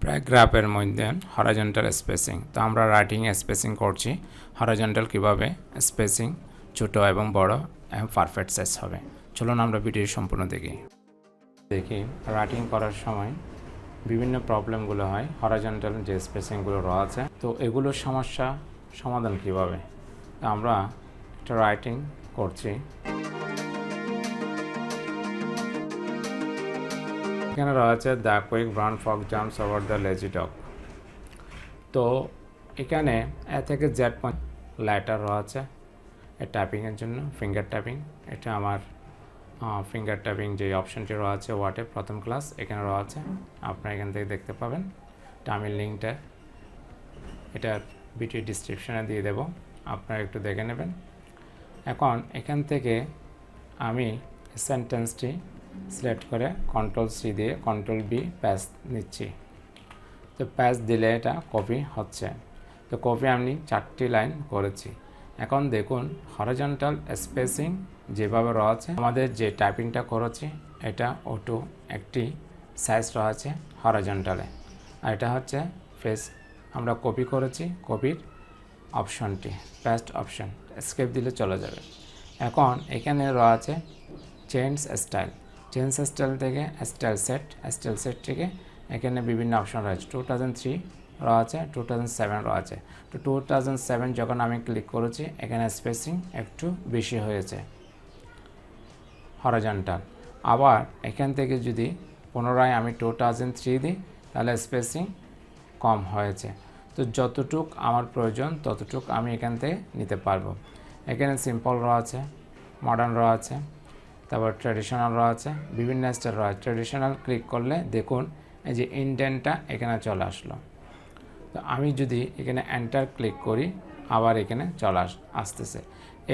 প্যারাগ্রাফের মধ্যে হরাজন্টাল স্পেসিং তো আমরা রাইটিং স্পেসিং করছি। হরাজন্টাল কীভাবে? স্পেসিং ছোট এবং বড়, এবং পারফেক্ট সাইজ হবে। চলুন আমরা ভিডিও সম্পূর্ণ দেখি। দেখি রাইটিং করার সময় বিভিন্ন প্রবলেমগুলো হয়। হরাজন্টাল যে স্পেসিংগুলো রয়েছে তো এগুলোর সমস্যা সমাধান কীভাবে? আমরা একটা রাইটিং করছি। এখানে রয়েছে the quick brown fox jumps over the lazy dog. তো এখানে এ থেকে জেড পয়েন্ট লাইটার রয়েছে, এ ট্যাপিংয়ের জন্য, ফিঙ্গার ট্যাপিং। এটা আমার ফিঙ্গার ট্যাপিং যে অপশনটি রয়েছে ওয়াটে প্রথম ক্লাস, এখানে রয়েছে, আপনারা এখান থেকে দেখতে পাবেন। টামিল লিঙ্কটা, এটা ভিডিও ডিসক্রিপশানে দিয়ে দেব, আপনারা একটু দেখে নেবেন। এখন এখান থেকে আমি সেন্টেন্সটি সিলেক্ট করে কন্ট্রোল সি দিয়ে কন্ট্রোল বি প্যাচ নিচ্ছি। তো প্যাচ দিলে এটা কপি হচ্ছে। তো কপি আমি চারটি লাইন করেছি। এখন দেখুন হরিজন্টাল স্পেসিং যেভাবে রয়েছে আমাদের যে টাইপিংটা করেছি, এটা ওটু একটি সাইজ রয়েছে হরিজন্টালে আর এটা হচ্ছে ফেস আমরা কপি করেছি কপির অপশনটি পেস্ট অপশন স্কেপ দিলে চলে যাবে। এখন এখানে রয়েছে চেঞ্জ স্টাইল চেঞ্জ স্টাইল থেকে স্টাইল সেট স্টাইল সেট থেকে এখানে বিভিন্ন অপশন রয়েছে। টু থাউজেন্ড থ্রি রয়েছে টু থাউজেন্ড সেভেন রয়েছে। তো টু থাউজেন্ড সেভেন যখন আমি ক্লিক করেছি, এখানে স্পেসিং একটু বেশি হয়েছে। হরাজন্টাল আবার এখান থেকে যদি পুনরায় আমি টু থাউজেন্ড থ্রি দিই, তাহলে স্পেসিং কম হয়েছে। তো যতটুক আমার প্রয়োজন, ততটুক আমি এখান থেকে নিতে পারব। এখানে সিম্পল রয়েছে মডার্ন রয়েছে। তারপর ট্র্যাডিশনাল আছে, বিভিন্ন স্টাইল রয়েছে ট্র্যাডিশনাল ক্লিক করলে দেখুন এই যে ইন্ডেন্টটা এখানে চলে আসলো। তো আমি যদি এখানে এন্টার ক্লিক করি, আবার এখানে চলে আস আসতেছে।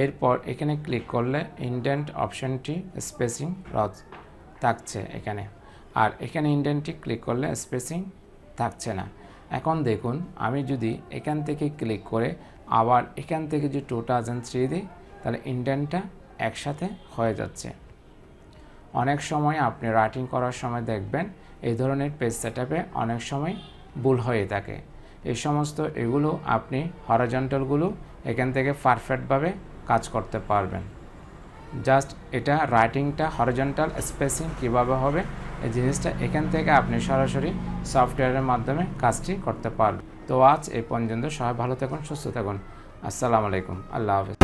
এরপর এখানে ক্লিক করলে ইন্ডেন্ট অপশনটি স্পেসিং রজ থাকছে এখানে। আর এখানে ইন্ডেন্টটি ক্লিক করলে স্পেসিং থাকছে না। এখন দেখুন, আমি যদি এখান থেকে ক্লিক করে আবার এখান থেকে যে টু থাউজেন্ড থ্রি দিই, তাহলে ইন্ডেন্টটা একসাথে হয়ে যাচ্ছে। অনেক সময় আপনি রাইটিং করার সময় দেখবেন এই ধরনের পেজ সেট অনেক সময় ভুল হয়ে থাকে। এই সমস্ত এগুলো আপনি হরাজন্টালগুলো এখান থেকে পারফেক্টভাবে কাজ করতে পারবেন। জাস্ট এটা রাইটিংটা হরিজন্টাল স্পেসিং কীভাবে হবে, এই জিনিসটা এখান থেকে আপনি সরাসরি সফটওয়্যারের মাধ্যমে কাজটি করতে পারবেন। তো আজ এই পর্যন্ত সবাই ভালো থাকুন, সুস্থ থাকুন। আসসালামু আলাইকুম, আল্লাহ হাফেজ।